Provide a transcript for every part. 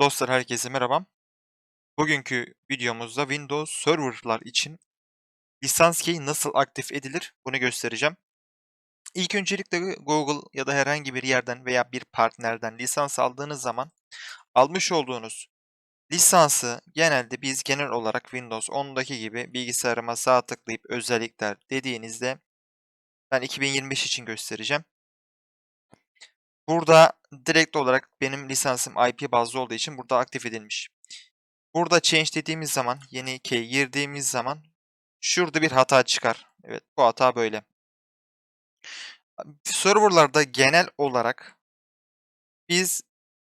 Dostlar herkese merhaba. Bugünkü videomuzda Windows Server'lar için lisans key nasıl aktif edilir bunu göstereceğim. İlk öncelikle Google ya da herhangi bir yerden veya bir partnerden lisans aldığınız zaman almış olduğunuz lisansı genelde biz genel olarak Windows 10'daki gibi bilgisayarıma sağ tıklayıp özellikler dediğinizde ben 2025 için göstereceğim. Burada direkt olarak benim lisansım IP bazlı olduğu için burada aktif edilmiş. Burada change dediğimiz zaman, yeni key girdiğimiz zaman şurada bir hata çıkar. Evet bu hata böyle. Serverlarda genel olarak biz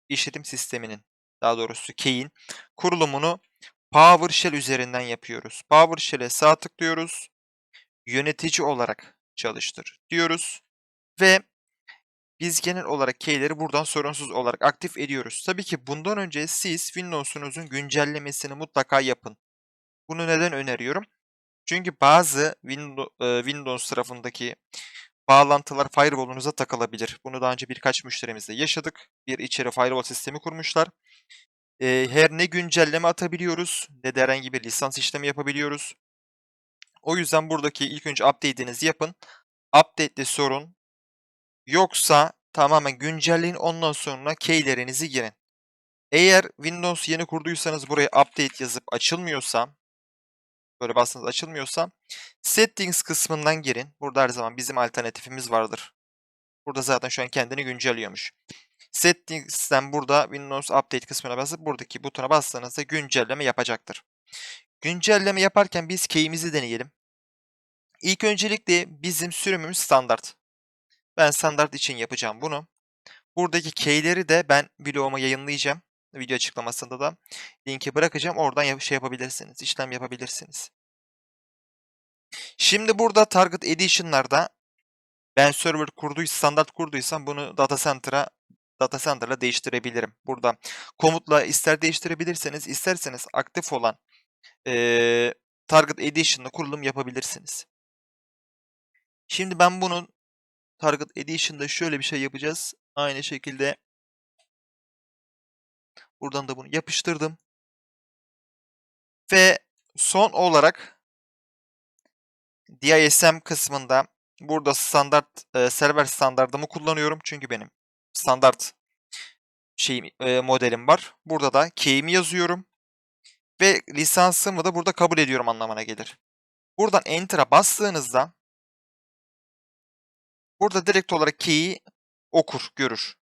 işletim sisteminin, daha doğrusu key'in kurulumunu PowerShell üzerinden yapıyoruz. PowerShell'e sağ tıklıyoruz. Yönetici olarak çalıştır diyoruz. Ve biz genel olarak key'leri buradan sorunsuz olarak aktif ediyoruz. Tabii ki bundan önce siz Windows'unuzun güncellemesini mutlaka yapın. Bunu neden öneriyorum? Çünkü bazı Windows tarafındaki bağlantılar firewall'unuza takılabilir. Bunu daha önce birkaç müşterimizle yaşadık. Bir içeri firewall sistemi kurmuşlar. Her ne güncelleme atabiliyoruz ne de herhangi bir lisans işlemi yapabiliyoruz. O yüzden buradaki ilk önce update'inizi yapın. Update'de sorun Yoksa tamamen güncelleyin ondan sonra keylerinizi girin. Eğer Windows yeni kurduysanız buraya update yazıp açılmıyorsa böyle bastığınız açılmıyorsa settings kısmından girin. Burada her zaman bizim alternatifimiz vardır. Burada zaten şu an kendini güncelliyormuş. Settings'ten burada Windows Update kısmına basıp buradaki butona bastığınızda güncelleme yapacaktır. Güncelleme yaparken biz key'imizi deneyelim. İlk öncelikle bizim sürümümüz standart. Ben standart için yapacağım bunu. Buradaki key'leri de ben vloguma yayınlayacağım. Video açıklamasında da linki bırakacağım. Oradan şey yapabilirsiniz, işlem yapabilirsiniz. Şimdi burada Target Edition'larda ben server kurduysam, standart kurduysam bunu data center'a data center'la değiştirebilirim. Burada komutla ister değiştirebilirseniz, isterseniz aktif olan e, Target Edition'la kurulum yapabilirsiniz. Şimdi ben bunun Target Edition'da şöyle bir şey yapacağız. Aynı şekilde buradan da bunu yapıştırdım. Ve son olarak DISM kısmında burada standart e, server standartımı kullanıyorum. Çünkü benim standart şey e, modelim var. Burada da key'imi yazıyorum. Ve lisansımı da burada kabul ediyorum anlamına gelir. Buradan Enter'a bastığınızda Burada direkt olarak key'i okur, görür.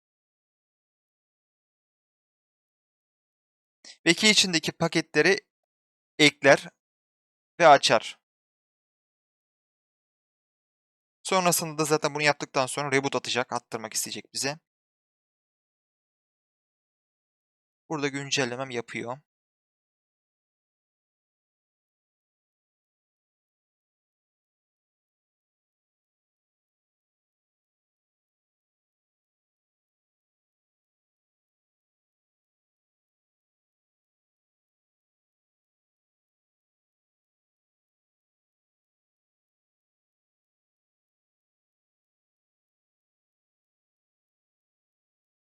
Ve key içindeki paketleri ekler ve açar. Sonrasında da zaten bunu yaptıktan sonra reboot atacak, attırmak isteyecek bize. Burada güncellemem yapıyor.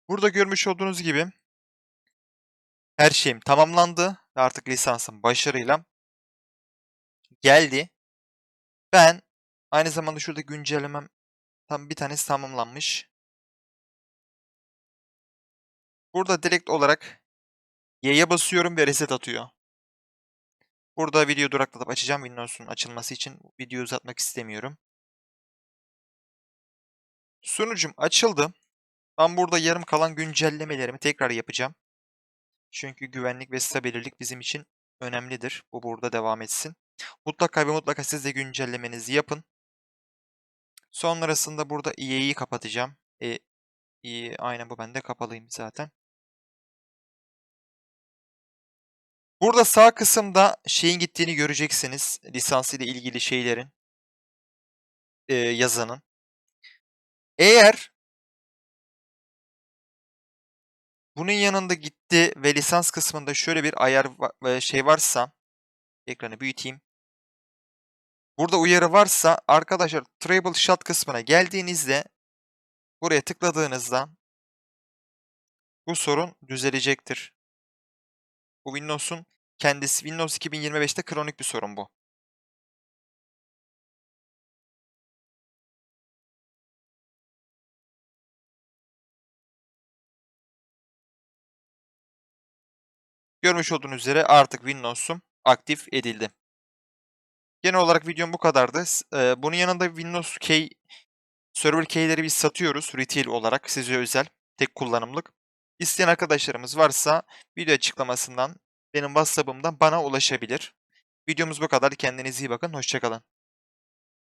Burada görmüş olduğunuz gibi her şeyim tamamlandı ve artık lisansım başarıyla geldi. Ben aynı zamanda şurada güncellemem tam bir tanesi tamamlanmış. Burada direkt olarak Y'ye basıyorum ve reset atıyor. Burada video duraklatıp açacağım Windows'un açılması için. Videoyu uzatmak istemiyorum. Sunucum açıldı. Ben burada yarım kalan güncellemelerimi tekrar yapacağım. Çünkü güvenlik ve stabilirlik bizim için önemlidir. Bu burada devam etsin. Mutlaka ve mutlaka siz de güncellemenizi yapın. Sonrasında burada EA'yi kapatacağım. E, e, aynen bu bende kapalıyım zaten. Burada sağ kısımda şeyin gittiğini göreceksiniz. Lisans ile ilgili şeylerin. E, yazanın. Eğer Bunun yanında gitti ve lisans kısmında şöyle bir ayar şey varsa ekranı büyüteyim. Burada uyarı varsa arkadaşlar Troubleshot kısmına geldiğinizde buraya tıkladığınızda bu sorun düzelecektir. Bu Windows'un kendisi Windows 2025'te kronik bir sorun bu. Görmüş olduğunuz üzere artık Windows'um aktif edildi. Genel olarak videom bu kadardı. Eee, bunun yanında Windows Key, Server Key'leri biz satıyoruz retail olarak size özel, tek kullanımlık. İsteyen arkadaşlarımız varsa video açıklamasından benim WhatsApp'ımdan bana ulaşabilir. Videomuz bu kadar. Kendinize iyi bakın. Hoşça kalın.